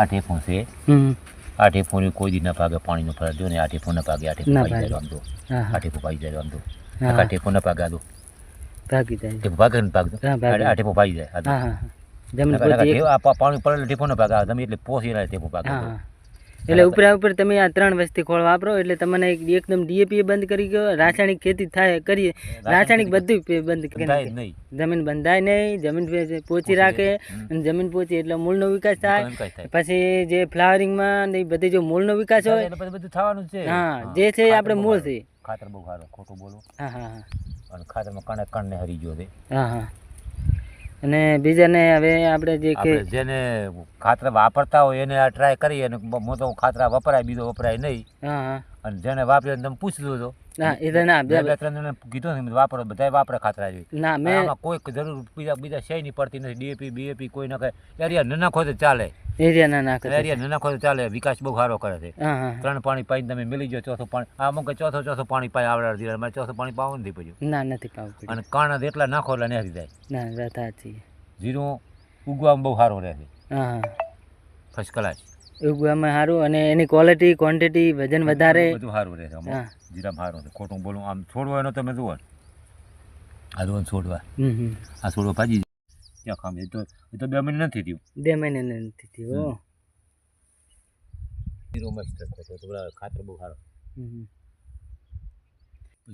આ ઠેફું છે આ ઠેફું કોઈ દી ના પાગે પાણીનો ફરક જો ને આ ઠેફું ન પાકે આ ઠેફું પાઈ જાય. આમ તો આ ઠેફું પાઈ જાય આમ તો આ ઠેફું ન પાકે આ તો ભાગી જાય ઠેફું પાકે ને પાકે. આ ઠેફું પાઈ જાય આ પાણી પડેલું ઠેફું ના પાગે તમે એટલે પોસી ના ઠેફું હા એટલે ઉપરા ઉપર તમે આ ત્રણ વસ્તી ખોળ વાપરો એટલે તમને એકદમ ડીએપી બંધ કરી ગયો રાસાયણિક ખેતી થાય કરીએ. રાસાયણિક બધું બંધ કરી જમીન બંધાય નહીં જમીન પોચી રાખે અને જમીન પોચી એટલે મૂળનો વિકાસ થાય. પછી જે ફ્લાવરિંગમાં ને બધી જો મૂળનો વિકાસ હોય બધું થવાનું છે. હા જે છે આપણે મૂળ છે. ખાતર બહુ સારું ખોટું બોલો. હા હા અને ખાતરમાં કણે કણને હરી ગયો છે. હા હા. અને બીજાને હવે આપણે જે કે જેને ખાતર વાપરતા હોય એને આ ટ્રાય કરીએ અને તો ખાતરા વપરાય બીજો વપરાય નહીં. હા. અને જેને વાપર્યો તમે પૂછજો તો. ના એ તો ના બે ત્રણ જણને કીધું ને વાપરો બધાય વાપરે ખાતરા જોઈએ ના મેં કોઈ જરૂર બીજા બીજા શેયની પડતી નથી. ડીએપી બીએપી કોઈ નાખે એરિયા ન નાખો તો ચાલે. એરિયા ના નાખે એરિયા ન નાખો તો ચાલે. વિકાસ બહુ સારો કરે છે. ત્રણ પાણી પાઈને તમે મિલી જાઓ ચોથું પાણી આ અમુક ચોથો ચોથો પાણી પાઈ આવડે અડધી મારે ચોથો પાણી પાવું નથી પડ્યું. ના નથી પાવું અને કાણા એટલા નાખો એટલે નહીં જાય. ના સાચી. જીરું ઉગવામાં બહુ સારું રહે છે. ફર્સ્ટ ક્લાસ ઉગવામાં સારું. અને એની ક્વોલિટી ક્વોન્ટિટી વજન વધારે. બધું સારું રહે છે આમાં. સારું છે. ખોટું બોલું આમ છોડવા એનો તમે જુઓ. આ જુઓ છોડવા. આ છોડવા ભાજી ક્યાં ખામ એ તો એ તો બે મહિને નથી થયું. બે મહિને નથી થયું. જીરું મસ્ત ખાતર બહુ સારું.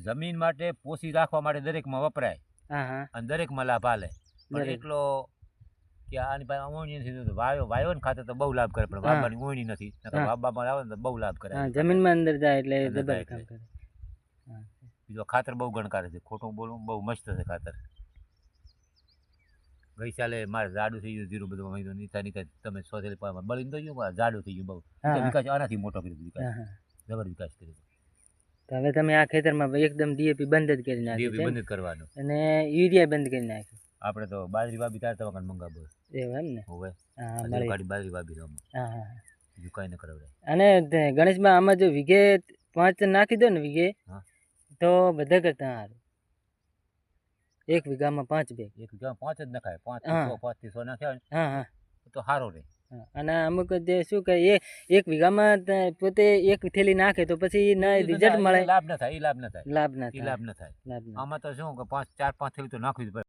જમીન માટે પોષી રાખવા માટે દરેકમાં વપરાય. અને દરેકમાં લાભ આલે. પણ એટલો કે આની પાસે ઓણી નથી થતું. વાયો વાયો ને ખાતર તો બહુ લાભ કરે પણ બાબાની ઓણી નથી. હા. આવે ને તો બહુ લાભ કરે. જમીનમાં અંદર જાય એટલે અંદર કામ કરે. બીજો ખાતર બહુ ગણકારે છે. ખોટું બોલું બહુ મસ્ત છે ખાતર. ગઈ સાલે મારે જાડું થઈ ગયું જીરું બધું મહિનો નીચા નીચા તમે સોતેલી પાવામાં બળીને તો ગયું જાડું થઈ ગયું બહુ. તો. વિકાસ આનાથી મોટો કર્યો વિકાસ. જબર વિકાસ કર્યો. હવે તમે આ ખેતરમાં એકદમ ડીએપી બંધ જ કરી નાખ્યું ડીએપી બંધ કરવાનું. અને યુરિયા બંધ કરી નાખ્યું. આપણે તો બાજરી વાબી તાર તો મંગાબો એવું એમ ને? હોવે. હા મારી બાજરી વાબી તો હા હા. બીજું કાંઈ ન કરાવડે અને ગણેશમાં આમાં જો વીઘે પાંચ નાખી દો ને વીઘે હા. તો બધા કરતા સારું. એક વીઘામાં પાંચ બે. એક જણ પાંચ જ નખાય પાંચ પાંચથી સો નાખ્યા હા હા. તો સારો રહે અને અમુક જે શું કહે એ એક વીઘામાં પોતે એક થેલી નાખે તો પછી ના રિઝલ્ટ મળે. લાભ ન થાય લાભ ન થાય. લાભ ન થાય લાભ ન થાય. આમાં તો શું કે પાંચ ચાર પાંચ થેલી તો નાખવી જ પડે.